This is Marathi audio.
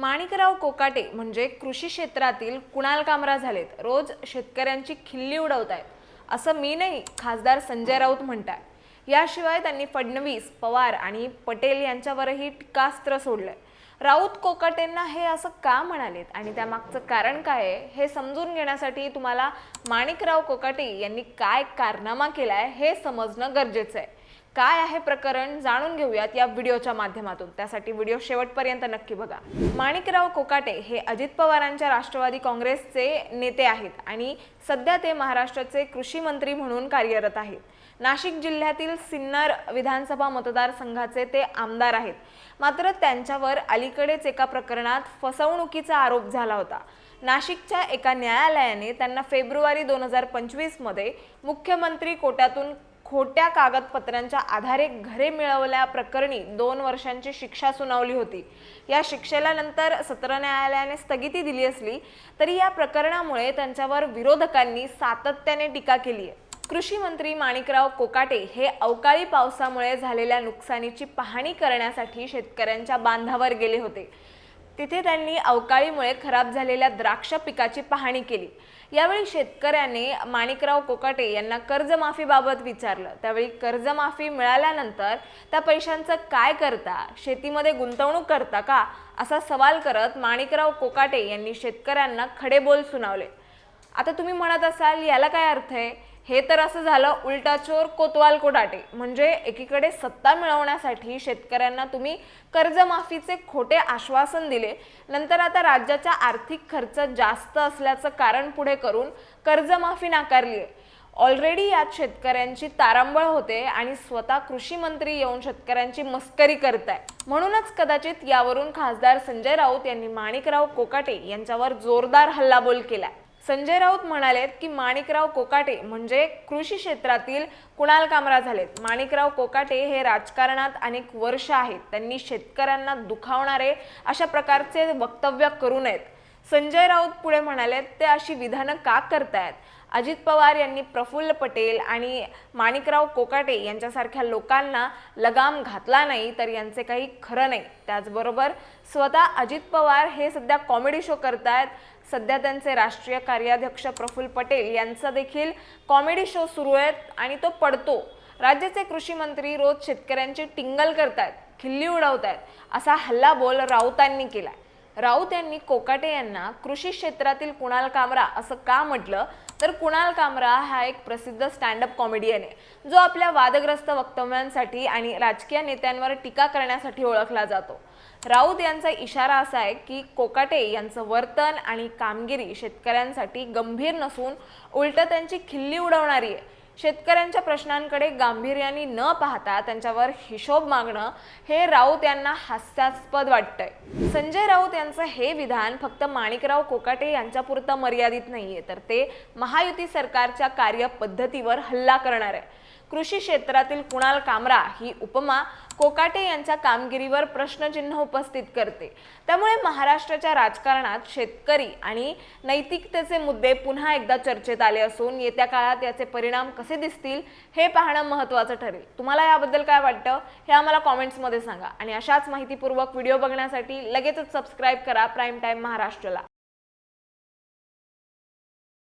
माणिकराव कोकाटे म्हणजे कृषी क्षेत्रातील कुणाल कामरा झालेत. रोज शेतकऱ्यांची खिल्ली उडवत आहेत असं मी नाही खासदार संजय राऊत म्हणताय याशिवाय त्यांनी फडणवीस पवार आणि पटेल यांच्यावरही टीकास्त्र सोडलंय. राऊत कोकाटेंना हे असं का म्हणालेत आणि त्यामागचं कारण काय आहे हे समजून घेण्यासाठी तुम्हाला माणिकराव कोकाटे यांनी काय कारनामा केलाय हे समजणं गरजेचं आहे. काय आहे प्रकरण जाणून घेऊयात या व्हिडिओच्या माध्यमातून. त्यासाठी व्हिडिओ शेवटपर्यंत नक्की बघा. माणिकराव कोकाटे हे अजित पवारांच्या राष्ट्रवादी काँग्रेसचे नेते आहेत आणि सध्या ते महाराष्ट्राचे कृषी मंत्री म्हणून कार्यरत आहेत. नाशिक जिल्ह्यातील सिन्नर विधानसभा मतदारसंघाचे ते आमदार आहेत. मात्र त्यांच्यावर अलीकडेच एका प्रकरणात फसवणुकीचा आरोप झाला होता. नाशिकच्या एका न्यायालयाने त्यांना फेब्रुवारी दोन हजार पंचवीसमध्ये मुख्यमंत्री कोट्यातून खोट्या कागदपत्रांच्या आधारे घरे मिळवल्या प्रकरणी दोन वर्षांची शिक्षा सुनावली होती. या शिक्षेला नंतर सत्र न्यायालयाने स्थगिती दिली असली तरी या प्रकरणामुळे त्यांच्यावर विरोधकांनी सातत्याने टीका केली आहे. कृषी मंत्री माणिकराव कोकाटे हे अवकाळी पावसामुळे झालेल्या नुकसानीची पाहणी करण्यासाठी शेतकऱ्यांच्या बांधावर गेले होते. तिथे त्यांनी अवकाळीमुळे खराब झालेल्या द्राक्ष पिकाची पाहणी केली. यावेळी शेतकऱ्याने माणिकराव कोकाटे यांना कर्जमाफीबाबत विचारलं. त्यावेळी कर्जमाफी मिळाल्यानंतर त्या पैशांचं काय करता? शेतीमध्ये गुंतवणूक करता का? असा सवाल करत माणिकराव कोकाटे यांनी शेतकऱ्यांना खडे बोल सुनावले. आता तुम्ही म्हणत असाल याला काय अर्थ आहे? हे तर असं झालं उलटा चोर कोतवाल कोटाटे म्हणजे एकीकडे सत्ता मिळवण्यासाठी शेतकऱ्यांना तुम्ही कर्जमाफीचे खोटे आश्वासन दिले. नंतर आता राज्याचा आर्थिक खर्च जास्त असल्याचं कारण पुढे करून कर्जमाफी नाकारली आहे. ऑलरेडी यात शेतकऱ्यांची तारांबळ होते आणि स्वतः कृषी मंत्री येऊन शेतकऱ्यांची मस्करी करताय. म्हणूनच कदाचित यावरून खासदार संजय राऊत यांनी माणिकराव कोकाटे यांच्यावर जोरदार हल्लाबोल केलाय. संजय राऊत म्हणालेत की माणिकराव कोकाटे म्हणजे कृषी क्षेत्रातील कुणाल कामरा झालेत. माणिकराव कोकाटे हे राजकारणात अनेक वर्ष आहेत. त्यांनी शेतकऱ्यांना दुखावणारे अशा प्रकारचे वक्तव्य करू नयेत. संजय राऊत पुढे म्हणाले ते अशी विधानं का करतायत? अजित पवार यांनी प्रफुल्ल पटेल आणि माणिकराव कोकाटे यांच्यासारख्या लोकांना लगाम घातला नाही तर यांचे काही खरं नाही. त्याचबरोबर स्वतः अजित पवार हे सध्या कॉमेडी शो करतायत. सध्या त्यांचे राष्ट्रीय कार्याध्यक्ष प्रफुल्ल पटेल यांचा देखील कॉमेडी शो सुरू आहेत आणि तो पडतो. राज्याचे कृषी मंत्री रोज शेतकऱ्यांची टिंगल करतायत खिल्ली उडवतायत असा हल्ला बोल राऊतांनी केला राऊत यांनी कोकाटे यांना कृषी क्षेत्रातील कुणाल कामरा असं का म्हटलं? तर कुणाल कामरा हा एक प्रसिद्ध स्टँडअप कॉमेडियन आहे. जो आपल्या वादग्रस्त वक्तव्यांसाठी आणि राजकीय नेत्यांवर टीका करण्यासाठी ओळखला जातो. राऊत यांचा इशारा असा आहे की कोकाटे यांचं वर्तन आणि कामगिरी शेतकऱ्यांसाठी गंभीर नसून उलट त्यांची खिल्ली उडवणारी आहे. शेतकऱ्यांच्या प्रश्नांकडे गांभीर्याने न पाहता त्यांच्यावर हिशोब मागणं हे राऊत यांना हास्यास्पद वाटतंय. संजय राऊत यांचं हे विधान फक्त माणिकराव कोकाटे यांच्यापुरतं मर्यादित नाहीये तर ते महायुती सरकारच्या कार्यपद्धतीवर हल्ला करणार आहे. कृषी क्षेत्रातील कुणाल कामरा ही उपमा कोकाटे यांच्या कामगिरीवर प्रश्नचिन्ह उपस्थित करते. त्यामुळे महाराष्ट्राच्या राजकारणात शेतकरी आणि नैतिकतेचे मुद्दे पुन्हा एकदा चर्चेत आले असून येत्या काळात याचे परिणाम कसे दिसतील हे पाहणं महत्त्वाचं ठरेल. तुम्हाला याबद्दल काय वाटतं हे आम्हाला कॉमेंट्समध्ये सांगा आणि अशाच माहितीपूर्वक व्हिडिओ बघण्यासाठी लगेचच सबस्क्राईब करा प्राईम टाईम महाराष्ट्रला.